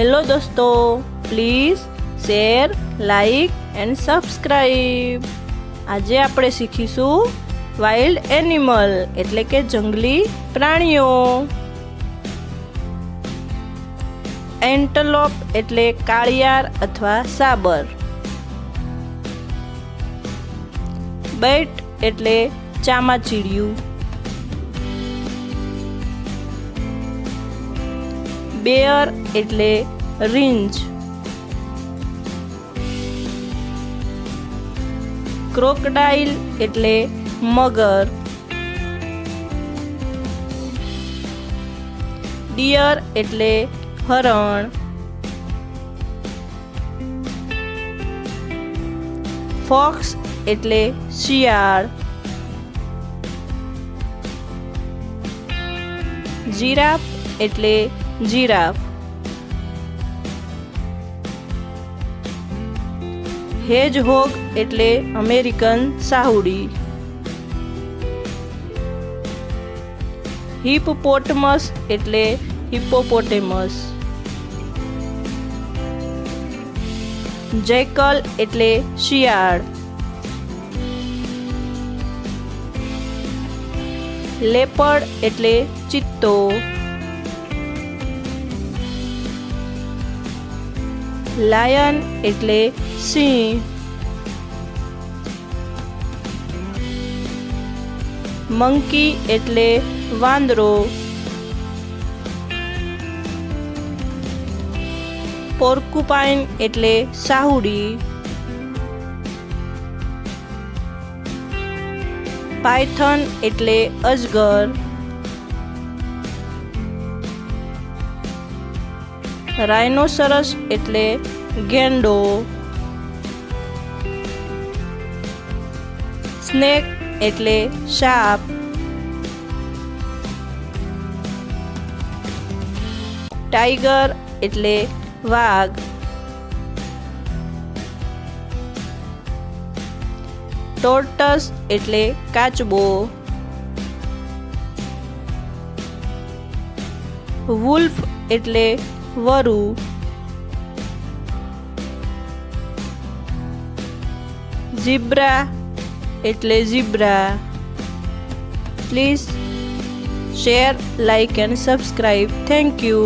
Hello દોસ્તો, please share, like and subscribe. આજે આપણે શીખીશું વાઇલ્ડ એનિમલ, એટલે કે જંગલી પ્રાણીઓ. એન્ટલોપ એટલે કાળિયાર અથવા સાબર. બેટ એટલે ચામાચીડિયું. બેયર એટલે રીંજ. ક્રોકડાઇલ એટલે મગર. ડિયર એટલે હરણ. ફોક્સ એટલે શિયાળ. જીરાફ એટલે જીરાફ. હેજ હોગ એટલે અમેરિકન સાહુડી. હિપપોટમસ એટલે હિપોપોટેમસ જેકલ એટલે શિયાળ. લેપડ એટલે ચિત્તો. લાયન એટલે સિંહ. મંકી એટલે વાંદરો. પોર્કુપાઇન એટલે સાહુડી. પાયથન એટલે અજગર. રાઇનોસરસ એટલે ગેંડો. સ્નેક એટલે સાપ ટાઈગર એટલે વાઘ. ટોર્ટસ એટલે કાચબો. વુલ્ફ એટલે વરુ ઝીબ્રા એટલે zebra please share like and subscribe thank you